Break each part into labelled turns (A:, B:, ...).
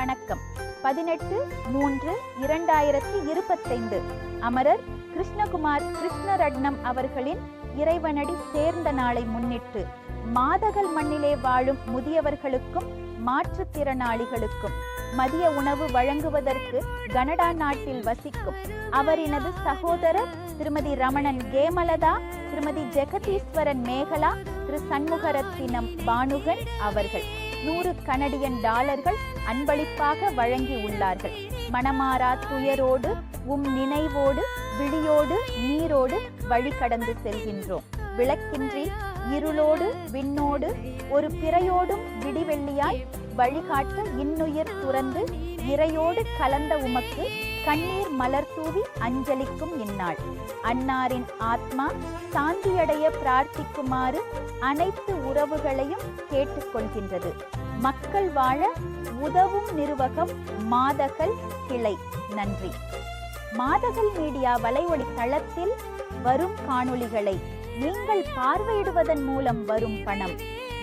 A: வணக்கம். பதினெட்டு மூன்று இரண்டாயிரத்தி இருபத்தைந்து. அமரர் கிருஷ்ணகுமார் கிருஷ்ணரட்னம் அவர்களின் இறைவனடி சேர்ந்த நாளை முன்னிட்டு மாதகல் மண்ணிலே வாழும் முதியவர்களுக்கும் மாற்றுத்திறனாளிகளுக்கும் மதிய உணவு வழங்குவதற்கு கனடா நாட்டில் வசிக்கும் அவரினது சகோதரர் திருமதி ரமணன் கேமலதா திருமதி ஜெகதீஸ்வரன் மேகலா திரு சண்முகரத்தினம் பானுகன் அவர்கள். நூறு கனடியன் டாலர்கள் அன்பளிப்பாக வழங்கி உள்ளார்கள். மனமாறா துயரோடு உம் நினைவோடு விழியோடு நீரோடு வழி கடந்து செல்கின்றோம். விளக்கின்றி இருளோடு விண்ணோடு ஒரு பிறையோடும் விடிவெள்ளியாய் வழிகாட்ட இன்னுயிர் துறந்து இறையோடு கலந்த உமக்கு கண்ணீர் மலர் தூவி அஞ்சலிக்கும் இந்நாள். அன்னாரின் ஆத்மா சாந்தியடைய பிரார்த்திக்குமாறு அனைத்து உறவுகளையும் கேட்டுக்கொள்கின்றது. மக்கள் வாழ உதவும் நிறுவகம் மாதகல் கிளை. நன்றி. மாதகல் மீடியா வலைவழி தளத்தில் வரும் காணொளிகளை நீங்கள் பார்வையிடுவதன் மூலம் வரும் பணம்.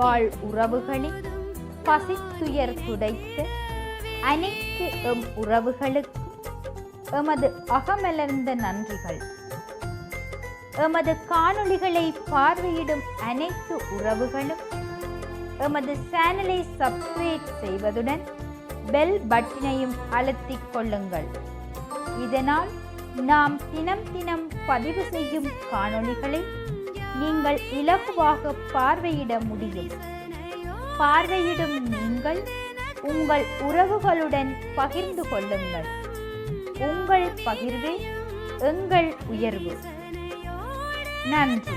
A: வாழ் உறவுகளில் பசித்துயர் துடைத்து அனைத்து எம் உறவுகளுக்கு எமது அகமலர்ந்த நன்றிகள் எமது காணொளிகளை பார்வையிடும் அனைத்து உறவுகளும் எமது சேனலை சப்ஸ்கிரைப் செய்வதுடன் பெல் பட்டினையும் அழுத்திக் கொள்ளுங்கள் இதனால் நாம் தினம் தினம் பதிவு செய்யும் காணொளிகளை நீங்கள் இலகுவாக பார்வையிட முடியும். பார்வையிடும் நீங்கள் உங்கள் உறவுகளுடன் பகிர்ந்து கொள்ளுங்கள். உங்கள் பகிர்வு எங்கள் உயர்வு. நன்றி.